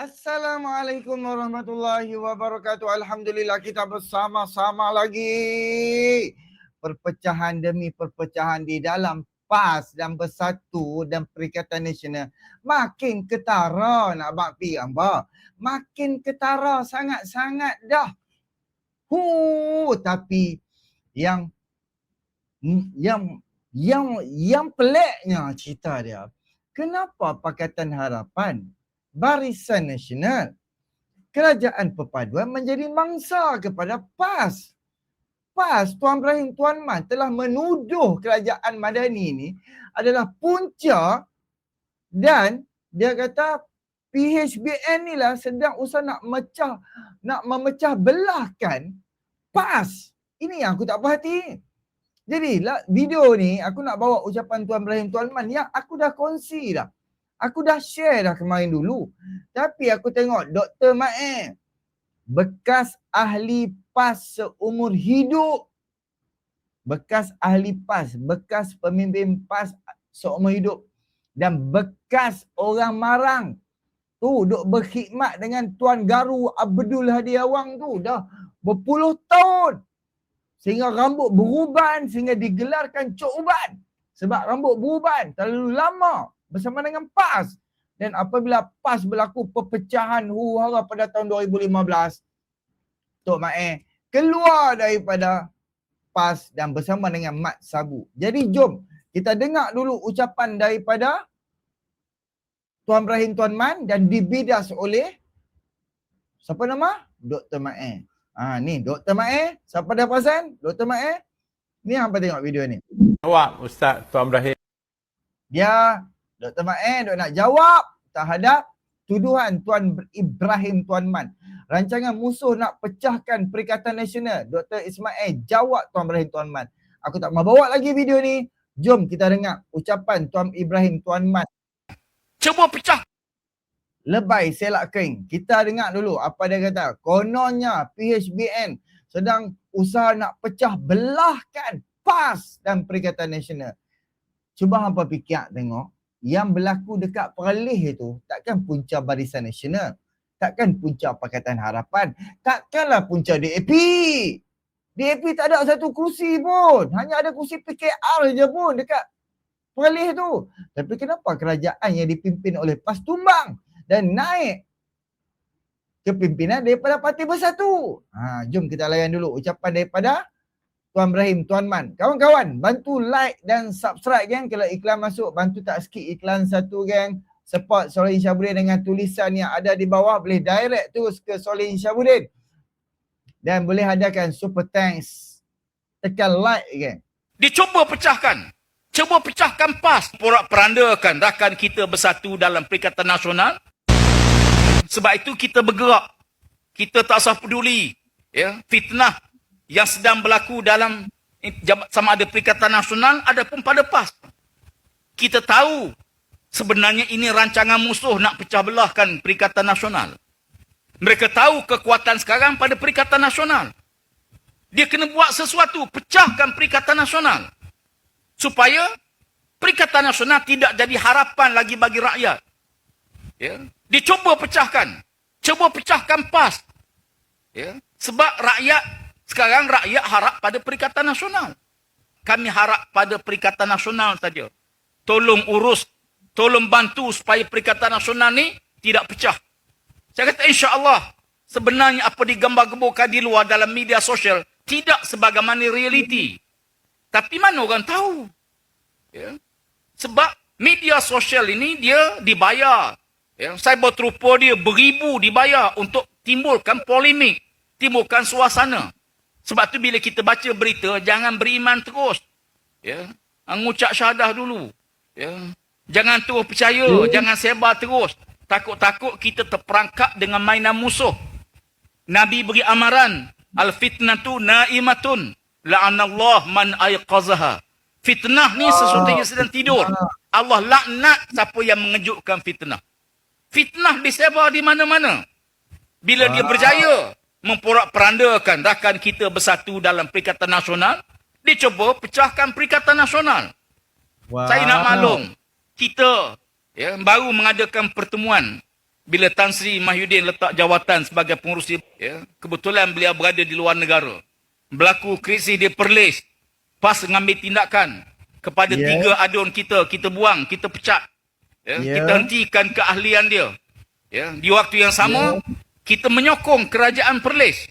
Assalamualaikum warahmatullahi wabarakatuh. Alhamdulillah kita bersama-sama lagi. Perpecahan demi perpecahan di dalam PAS dan Bersatu dan Perikatan Nasional. Makin ketara nak bak pi hamba. Makin ketara sangat-sangat dah. Hu, tapi yang yang yang yang peliknya cerita dia. Kenapa Pakatan Harapan Barisan Nasional. Kerajaan Perpaduan menjadi mangsa kepada PAS. PAS, Tuan Ibrahim Tuan Man telah menuduh kerajaan Madani ini adalah punca dan dia kata PHBN ni lah sedang usaha nak mecah, nak memecah belahkan PAS. Ini yang aku tak perhati. Jadi video ni aku nak bawa ucapan Tuan Ibrahim Tuan Man yang aku dah kongsi dah. Aku dah share dah kemarin dulu. Tapi aku tengok Dr. Mae bekas ahli PAS seumur hidup. Bekas ahli PAS, bekas pemimpin PAS seumur hidup dan bekas orang marang tu duk berkhidmat dengan Tuan Garu Abdul Hadi Awang tu dah berpuluh tahun. Sehingga rambut beruban sehingga digelarkan cok uban. Sebab rambut beruban terlalu lama bersama dengan PAS. Dan apabila PAS berlaku perpecahan huru-hara pada tahun 2015, Tok Mae keluar daripada PAS dan bersama dengan Mat Sabu. Jadi jom kita dengar dulu ucapan daripada Tuan Ibrahim Tuan Man dan dibidas oleh siapa nama? Dr. Mae. Ha ni Dr. Mae. Siapa dah perasan? Dr. Mae. Ni apa tengok video ni. Awak Ustaz Tuan Ibrahim. Dia Dr. Mae dok nak jawab terhadap tuduhan Tuan Ibrahim Tuan Man. Rancangan musuh nak pecahkan Perikatan Nasional. Dr. Ismail jawab Tuan Ibrahim Tuan Man. Aku tak mau bawa lagi video ni. Jom kita dengar ucapan Tuan Ibrahim Tuan Man. Cuba pecah. Lebay selak kering. Kita dengar dulu apa dia kata. Kononnya PHBN sedang usaha nak pecah belahkan PAS dan Perikatan Nasional. Cuba hampa fikir tengok yang berlaku dekat Perlis itu takkan punca Barisan Nasional. Takkan punca Pakatan Harapan. Takkanlah punca DAP. DAP tak ada satu kursi pun. Hanya ada kursi PKR je pun dekat Perlis tu. Tapi kenapa kerajaan yang dipimpin oleh PAS tumbang dan naik kepimpinan daripada Parti Bersatu? Ha, jom kita layan dulu ucapan daripada Tuan Ibrahim, Tuan Man. Kawan-kawan, bantu like dan subscribe geng. Kalau iklan masuk, bantu tak skip iklan satu geng. Support Solin Syabudin dengan tulisan yang ada di bawah. Boleh direct terus ke Solin Syabudin. Dan boleh hadiahkan super thanks. Tekan like geng. Dicuba pecahkan. Cuba pecahkan PAS. Porak perandakan rakan kita bersatu dalam Perikatan Nasional. Sebab itu kita bergerak. Kita tak usah peduli. Ya, fitnah yang sedang berlaku dalam sama ada Perikatan Nasional pun pada PAS. Kita tahu sebenarnya ini rancangan musuh nak pecah belahkan Perikatan Nasional. Mereka tahu kekuatan sekarang pada Perikatan Nasional. Dia kena buat sesuatu, pecahkan Perikatan Nasional. Supaya Perikatan Nasional tidak jadi harapan lagi bagi rakyat. Ya. Dicuba pecahkan. Cuba pecahkan PAS. Ya. Sebab rakyat sekarang rakyat harap pada Perikatan Nasional. Kami harap pada Perikatan Nasional saja. Tolong urus, tolong bantu supaya Perikatan Nasional ni tidak pecah. Saya kata insya Allah sebenarnya apa digambar-gemburkan di luar dalam media sosial tidak sebagaimana realiti. Tapi mana orang tahu? Ya. Sebab media sosial ini dia dibayar. Ya. Cyber trooper dia beribu dibayar untuk timbulkan polemik, timbulkan suasana. Sebab tu bila kita baca berita, jangan beriman terus. Ya. Mengucap syahadah dulu. Ya. Jangan terus percaya, hmm. jangan sebar terus. Takut-takut kita terperangkap dengan mainan musuh. Nabi beri amaran, al-fitnatu naimatun la'anallah man ayqazaha. Fitnah ni sesuatu yang sedang tidur. Allah laknat siapa yang mengejutkan fitnah. Fitnah disebar di mana-mana. Bila dia berjaya, memporak-perandakan rakan kita bersatu dalam Perikatan Nasional, dia cuba pecahkan Perikatan Nasional. Wow. Saya nak maklum, kita ya, baru mengadakan pertemuan bila Tan Sri Mahyudin letak jawatan sebagai pengurusi ya, kebetulan beliau berada di luar negara berlaku krisis di Perlis PAS mengambil tindakan kepada Ya. tiga adun kita kita buang kita pecat ya, Ya. kita hentikan keahlian dia ya di waktu yang sama kita menyokong kerajaan Perlis.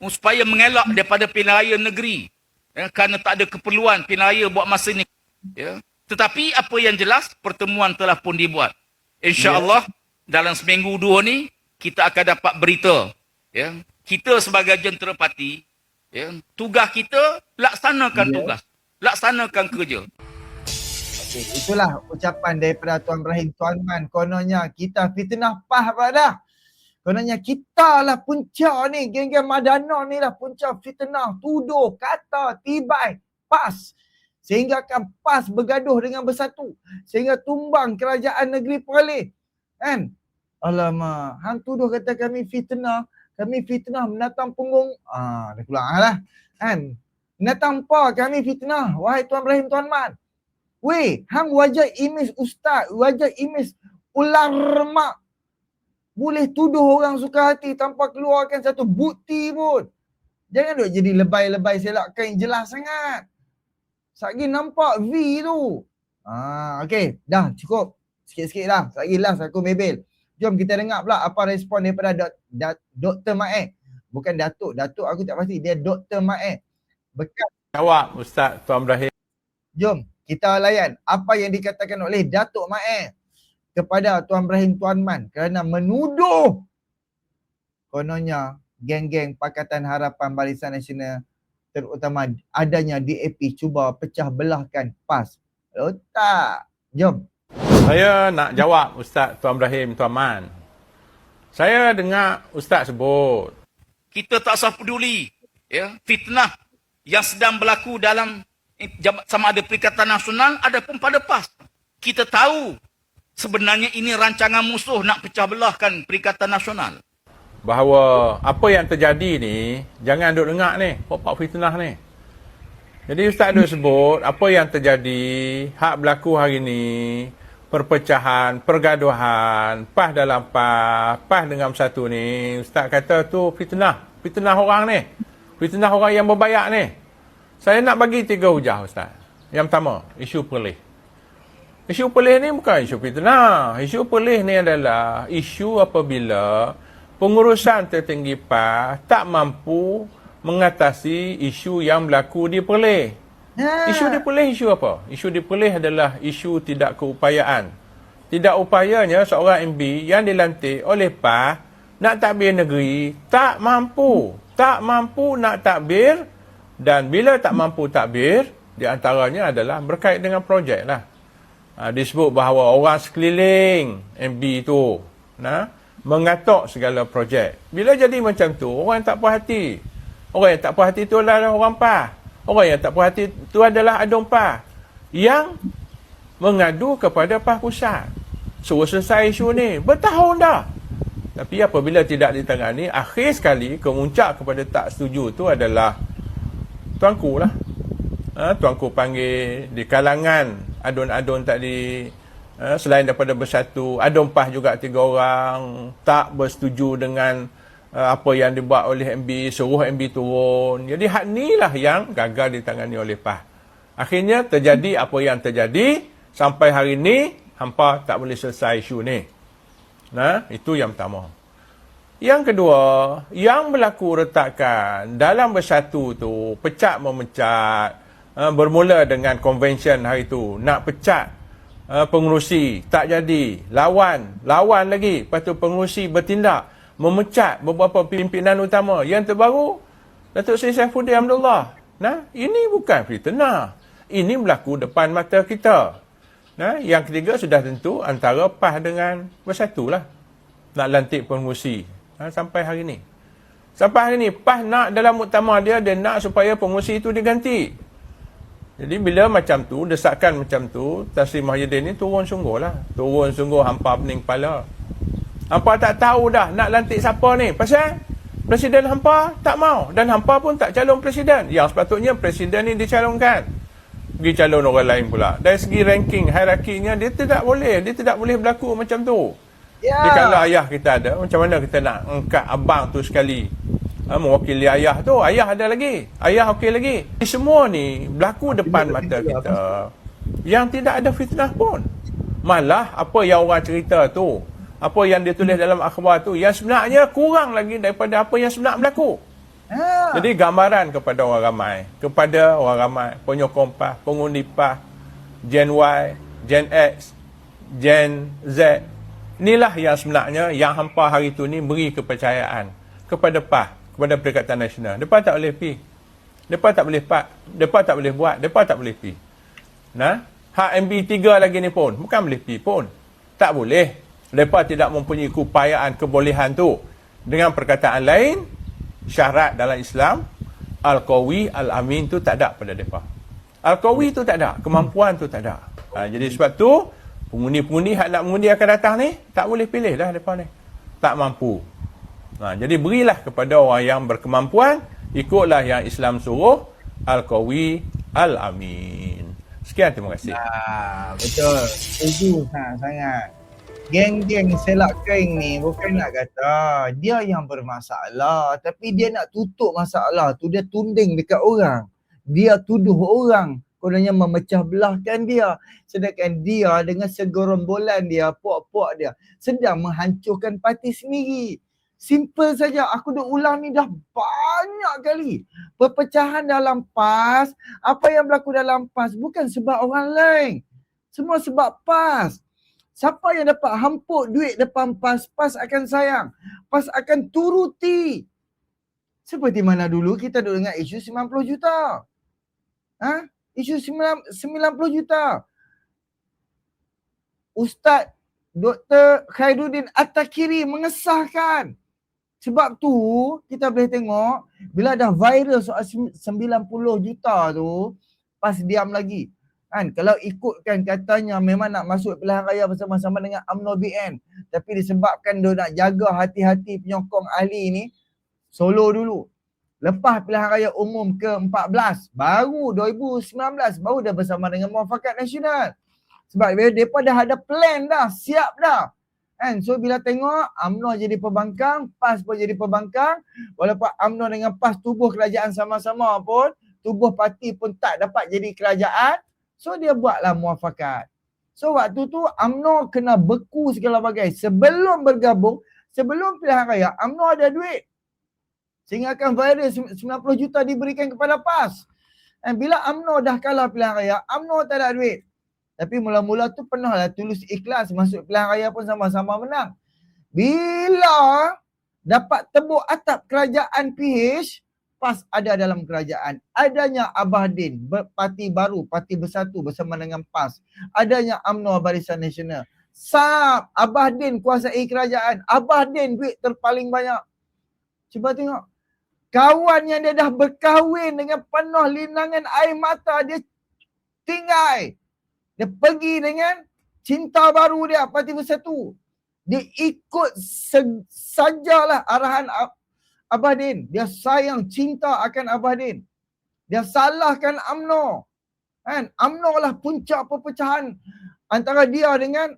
Supaya mengelak daripada pilihan raya negeri. Ya, kerana tak ada keperluan pilihan raya buat masa ini ya. Tetapi apa yang jelas pertemuan telah pun dibuat. Insyaallah dalam seminggu dua ni kita akan dapat berita. Ya. Kita sebagai jentera parti ya tugas kita laksanakan Ya. tugas. Laksanakan kerja. Okey, itulah ucapan daripada Tuan Ibrahim Tuan Man. Kononnya kita fitnah pah pada. Kononnya kita lah punca ni. Geng-geng Madana ni lah punca fitnah. Tuduh, kata, tibai, pas. Sehingga kan pas bergaduh dengan bersatu. Sehingga tumbang kerajaan negeri Perlis. Kan? Alamak. Hang tuduh kata kami fitnah. Kami fitnah menatang punggung. Ah, dah keluar lah. Kan? Menatang apa kami fitnah? Wahai Tuan Ibrahim Tuan Man. Weh, hang wajah image ustaz, wajah image ulama. Boleh tuduh orang suka hati tanpa keluarkan satu bukti pun. Jangan duk jadi lebay-lebay selakkan yang jelas sangat. Satgi nampak V tu. Ah, okey, dah cukup. Sikit-sikit dah. Satgi last aku mebel. Jom kita dengar pula apa respon daripada dok, Dr. Maek. Bukan Datuk. Datuk aku tak pasti. Dia Dr. Maek. Bekas Jawab Ustaz Tuan Ibrahim. Jom kita layan apa yang dikatakan oleh Datuk Mae kepada Tuan Ibrahim Tuan Man kerana menuduh kononnya geng-geng Pakatan Harapan Barisan Nasional terutama adanya DAP cuba pecah belahkan PAS. Oh tak. Jom. Saya nak jawab Ustaz Tuan Ibrahim Tuan Man. Saya dengar Ustaz sebut kita tak usah peduli ya fitnah yang sedang berlaku dalam eh, sama ada Perikatan Nasional ataupun pada PAS. Kita tahu sebenarnya ini rancangan musuh nak pecah belahkan Perikatan Nasional. bahawa apa yang terjadi ni jangan duk dengar ni pokok fitnah ni. Jadi Ustaz duk sebut apa yang terjadi hak berlaku hari ni perpecahan, pergaduhan, PAS dalam PAS, PAS dengan satu ni, Ustaz kata tu fitnah, fitnah orang ni. Fitnah orang yang berbayak ni. Saya nak bagi tiga hujah Ustaz. Yang pertama, isu perlih. Isu perlih ni bukan isu fitnah. Isu perlih ni adalah isu apabila pengurusan tertinggi PAS tak mampu mengatasi isu yang berlaku di perlih. Ha. Isu dipelih isu apa? Isu dipelih adalah isu tidak keupayaan. Tidak upayanya seorang MB yang dilantik oleh PAS nak takbir negeri tak mampu. Tak mampu nak takbir dan bila tak mampu takbir di antaranya adalah berkait dengan projek lah. Ha, disebut bahawa orang sekeliling MB tu nah, mengatok segala projek. Bila jadi macam tu, orang yang tak puas hati. Orang yang tak puas hati tu adalah orang PAS. Orang yang tak puas hati tu adalah adung PAS. Yang mengadu kepada PAS pusat. Suruh selesai isu ni. Bertahun dah. Tapi apabila tidak ditangani, akhir sekali kemuncak kepada tak setuju tu adalah tuanku lah. Ha, tuanku panggil di kalangan adun-adun tadi ha, selain daripada bersatu, adun PAS juga tiga orang tak bersetuju dengan uh, apa yang dibuat oleh MB, suruh MB turun. Jadi hak ni lah yang gagal ditangani oleh PAS. Akhirnya terjadi apa yang terjadi sampai hari ni hampa tak boleh selesai isu ni. Nah, itu yang pertama. Yang kedua, yang berlaku retakan dalam bersatu tu, pecat memecat, uh, bermula dengan konvensyen hari tu, nak pecat uh, pengurusi, tak jadi, lawan, lawan lagi, lepas tu pengurusi bertindak, memecat beberapa pimpinan utama. Yang terbaru, Datuk Seri Saifuddin Abdullah. Nah, ini bukan fitnah. Ini berlaku depan mata kita. Nah, yang ketiga sudah tentu antara PAS dengan Bersatu lah. Nak lantik pengurusi. Ha, sampai hari ni. Sampai hari ni, PAS nak dalam muktamar dia, dia nak supaya pengurusi itu diganti. Jadi bila macam tu, desakan macam tu, Tasri Mahyudin ni turun sungguh lah. Turun sungguh hampa pening kepala. Hampa tak tahu dah nak lantik siapa ni. Pasal Presiden hampa tak mau. Dan hampa pun tak calon presiden. Yang sepatutnya presiden ni dicalonkan pergi calon orang lain pula. Dari segi ranking, hierarkinya, dia tidak boleh. Dia tidak boleh berlaku macam tu. Ya. Jadi kalau ayah kita ada, macam mana kita nak angkat abang tu sekali? Ha, mewakili ayah tu, ayah ada lagi. Ayah okey lagi. Ini Semua ni berlaku depan mata kita. Yang tidak ada fitnah pun. Malah apa yang orang cerita tu, apa yang dia tulis dalam akhbar tu, yang sebenarnya kurang lagi daripada apa yang sebenar berlaku. Ha. Jadi gambaran kepada orang ramai, kepada orang ramai, penyokong PAS, pengundi PAS, Gen Y, Gen X, Gen Z. Inilah yang sebenarnya yang hampa hari tu ni beri kepercayaan kepada PAS, kepada Perikatan Nasional. Depa tak boleh pi. Depa tak boleh pak, depa tak boleh buat, depa tak boleh pi. Nah, hak MB3 lagi ni pun bukan boleh pi pun. Tak boleh. Depa tidak mempunyai keupayaan kebolehan tu. Dengan perkataan lain, syarat dalam Islam Al-Qawi Al-Amin tu tak ada pada mereka Al-Qawi tu tak ada kemampuan tu tak ada ha, jadi sebab tu pengundi-pengundi hak nak mengundi akan datang ni tak boleh pilih dah mereka ni tak mampu ha, jadi berilah kepada orang yang berkemampuan ikutlah yang Islam suruh Al-Qawi Al-Amin sekian terima kasih Ah, betul. Setuju ha, sangat. Geng-geng selak kering ni bukan nak kata dia yang bermasalah tapi dia nak tutup masalah tu dia tunding dekat orang. Dia tuduh orang kononnya memecah belahkan dia sedangkan dia dengan segorombolan dia puak-puak dia sedang menghancurkan parti sendiri. Simple saja. Aku dah ulang ni dah banyak kali. Perpecahan dalam PAS, apa yang berlaku dalam PAS bukan sebab orang lain. Semua sebab PAS. Siapa yang dapat hampuk duit depan PAS, PAS akan sayang. PAS akan turuti. Seperti mana dulu kita duduk dengan isu 90 juta. Ha? Isu 9 90 juta. Ustaz Dr. Khairuddin At-Takiri mengesahkan. Sebab tu kita boleh tengok bila dah viral soal 90 juta tu pas diam lagi. Kan kalau ikutkan katanya memang nak masuk pilihan raya bersama-sama dengan UMNO BN tapi disebabkan dia nak jaga hati-hati penyokong ahli ni solo dulu. Lepas pilihan raya umum ke-14 baru 2019 baru dah bersama dengan Muafakat Nasional. Sebab depa dah ada plan dah, siap dah. Kan? So bila tengok UMNO jadi pembangkang, PAS pun jadi pembangkang, walaupun UMNO dengan PAS tubuh kerajaan sama-sama pun, tubuh parti pun tak dapat jadi kerajaan, so dia buatlah muafakat. So waktu tu UMNO kena beku segala bagai. Sebelum bergabung, sebelum pilihan raya, UMNO ada duit. Sehingga akan viral 90 juta diberikan kepada PAS. Dan bila UMNO dah kalah pilihan raya, UMNO tak ada duit. Tapi mula-mula tu pernah lah tulus ikhlas masuk pilihan raya pun sama-sama menang. Bila dapat tembok atap kerajaan PH, PAS ada dalam kerajaan. Adanya Abah Din, parti baru, parti bersatu bersama dengan PAS. Adanya UMNO Barisan Nasional. SAP, Abah Din kuasai kerajaan. Abah Din duit terpaling banyak. Cuba tengok. Kawan yang dia dah berkahwin dengan penuh linangan air mata, dia tinggal. Dia pergi dengan cinta baru dia, parti bersatu. Dia ikut sajalah arahan Ab- Abah Din. Dia sayang cinta akan Abah Din. Dia salahkan UMNO. Kan? UMNO lah puncak perpecahan antara dia dengan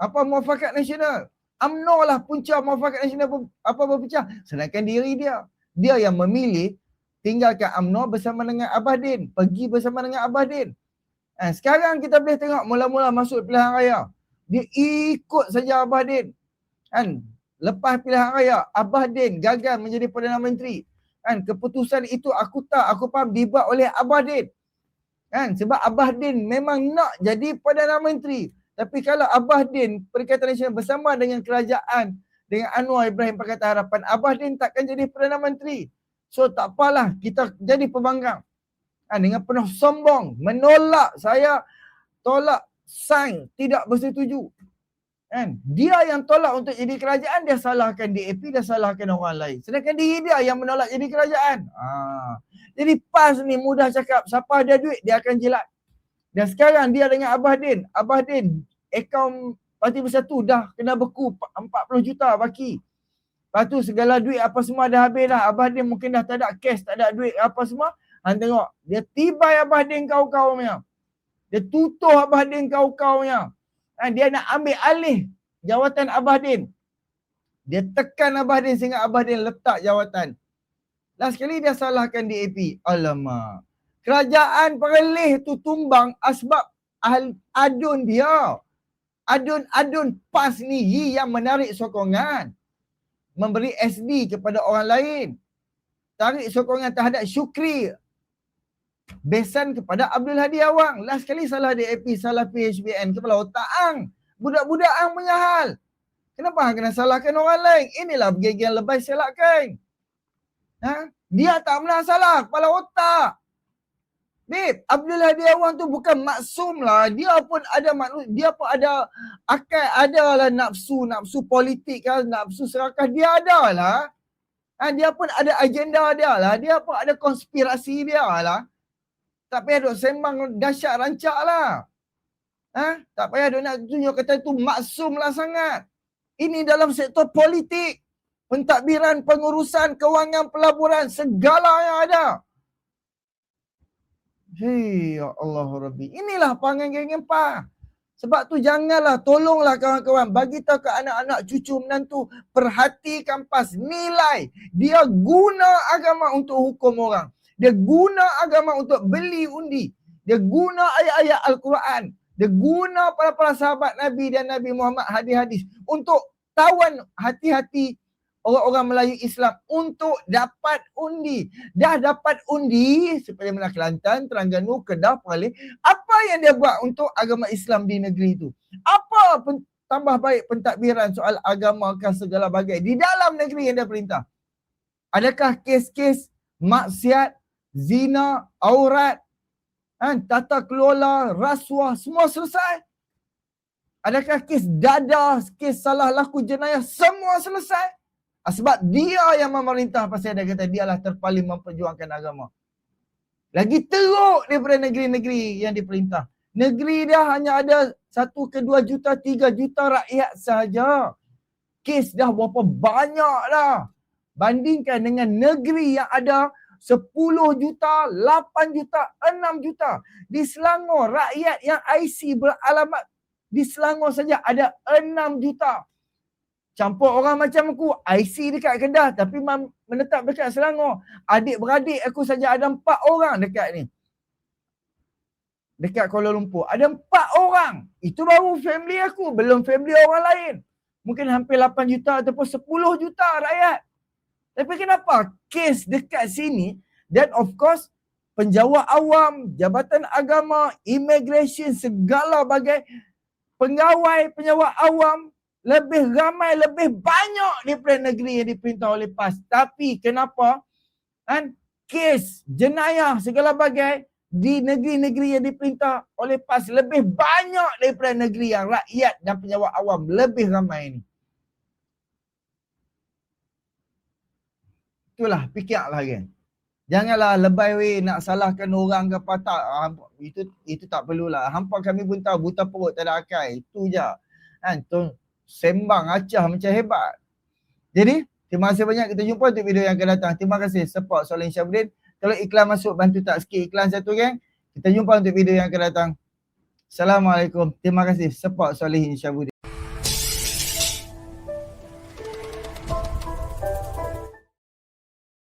apa muafakat nasional. UMNO lah punca muafakat nasional apa berpecah. Sedangkan diri dia. Dia yang memilih tinggalkan UMNO bersama dengan Abah Din. Pergi bersama dengan Abah Din. Eh, sekarang kita boleh tengok mula-mula masuk pilihan raya. Dia ikut saja Abah Din. Kan? Lepas pilihan raya, Abah Din gagal menjadi Perdana Menteri. Kan? Keputusan itu aku tak, aku faham dibuat oleh Abah Din. Kan? Sebab Abah Din memang nak jadi Perdana Menteri. Tapi kalau Abah Din Perikatan Nasional bersama dengan kerajaan dengan Anwar Ibrahim Pakatan Harapan, Abah Din takkan jadi Perdana Menteri. So tak apalah, kita jadi pembangkang. Ha, dengan penuh sombong, menolak saya tolak sign tidak bersetuju. Kan? Dia yang tolak untuk jadi kerajaan, dia salahkan DAP, dia salahkan orang lain. Sedangkan diri dia yang menolak jadi kerajaan. Ha. Jadi PAS ni mudah cakap, siapa ada duit, dia akan jilat. Dan sekarang dia dengan Abah Din. Abah Din, akaun Parti Bersatu dah kena beku 40 juta baki. Lepas tu segala duit apa semua dah habis dah. Abah Din mungkin dah tak ada cash, tak ada duit apa semua. Han tengok, dia tibai Abah Din kau-kau punya. Dia tutuh Abah Din kau-kau punya. Ha, dia nak ambil alih jawatan Abah Din. Dia tekan Abah Din sehingga Abah Din letak jawatan. Last kali dia salahkan DAP. Alamak. Kerajaan Perlis tu tumbang ahli adun dia. Adun-adun PAS ni yang menarik sokongan. Memberi SD kepada orang lain. Tarik sokongan terhadap Syukri. Besan kepada Abdul Hadi Awang. Last kali salah DAP, salah PHBN. Kepala otak ang. Budak-budak ang punya hal. Kenapa hang kena salahkan orang lain? Inilah bergegian lebay selakkan. Ha? Dia tak pernah salah. Kepala otak. Babe, Abdul Hadi Awang tu bukan maksum lah. Dia pun ada maklum, dia pun ada akal, ada lah nafsu, nafsu politik kan, nafsu serakah. Dia ada lah. Ha, dia pun ada agenda dia lah. Dia pun ada konspirasi dia lah. Tak payah duk sembang dahsyat rancak lah. Ha? Tak payah duk nak tunjuk kata tu maksum lah sangat. Ini dalam sektor politik. Pentadbiran, pengurusan, kewangan, pelaburan, segala yang ada. Hei, ya Allah Rabbi. Inilah pangan geng empah. Sebab tu janganlah, tolonglah kawan-kawan. Bagi tahu ke anak-anak cucu menantu. Perhatikan PAS. Nilai. Dia guna agama untuk hukum orang. Dia guna agama untuk beli undi. Dia guna ayat-ayat Al-Quran. Dia guna para-para sahabat Nabi dan Nabi Muhammad hadis-hadis. Untuk tawan hati-hati orang-orang Melayu Islam untuk dapat undi. Dah dapat undi seperti mana Kelantan, Terengganu, Kedah, Perlis. Apa yang dia buat untuk agama Islam di negeri itu? Apa pen, tambah baik pentadbiran soal agama ke segala bagai di dalam negeri yang dia perintah? Adakah kes-kes maksiat, zina, aurat, kan, tata kelola, rasuah, semua selesai? Adakah kes dada, kes salah laku jenayah, semua selesai? Ah, Sebab dia yang memerintah pasal dia kata dialah terpaling memperjuangkan agama. Lagi teruk daripada negeri-negeri yang diperintah. Negeri dia hanya ada satu ke dua juta, tiga juta rakyat sahaja. Kes dah berapa banyak dah. Bandingkan dengan negeri yang ada 10 juta, 8 juta, 6 juta. Di Selangor, rakyat yang IC beralamat di Selangor saja ada 6 juta. Campur orang macam aku, IC dekat Kedah tapi menetap dekat Selangor. Adik-beradik aku saja ada 4 orang dekat ni. Dekat Kuala Lumpur. Ada 4 orang. Itu baru family aku, belum family orang lain. Mungkin hampir 8 juta ataupun 10 juta rakyat. Tapi kenapa kes dekat sini dan of course penjawat awam, jabatan agama, immigration, segala bagai pengawai, penjawat awam lebih ramai, lebih banyak daripada negeri yang diperintah oleh PAS. Tapi kenapa kan kes jenayah segala bagai di negeri-negeri yang diperintah oleh PAS lebih banyak daripada negeri yang rakyat dan penjawat awam lebih ramai ini. Itulah fikirlah kan. Janganlah lebay weh nak salahkan orang ke apa tak. Ah, Itu itu tak perlulah. Hampa kami pun tahu buta perut tak ada akal. Itu je. Kan? Tu sembang acah macam hebat. Jadi, terima kasih banyak. Kita jumpa untuk video yang akan datang. Terima kasih support Soleh Syabudin. Kalau iklan masuk, bantu tak sikit iklan satu geng. Kita jumpa untuk video yang akan datang. Assalamualaikum. Terima kasih support Soleh Syabudin.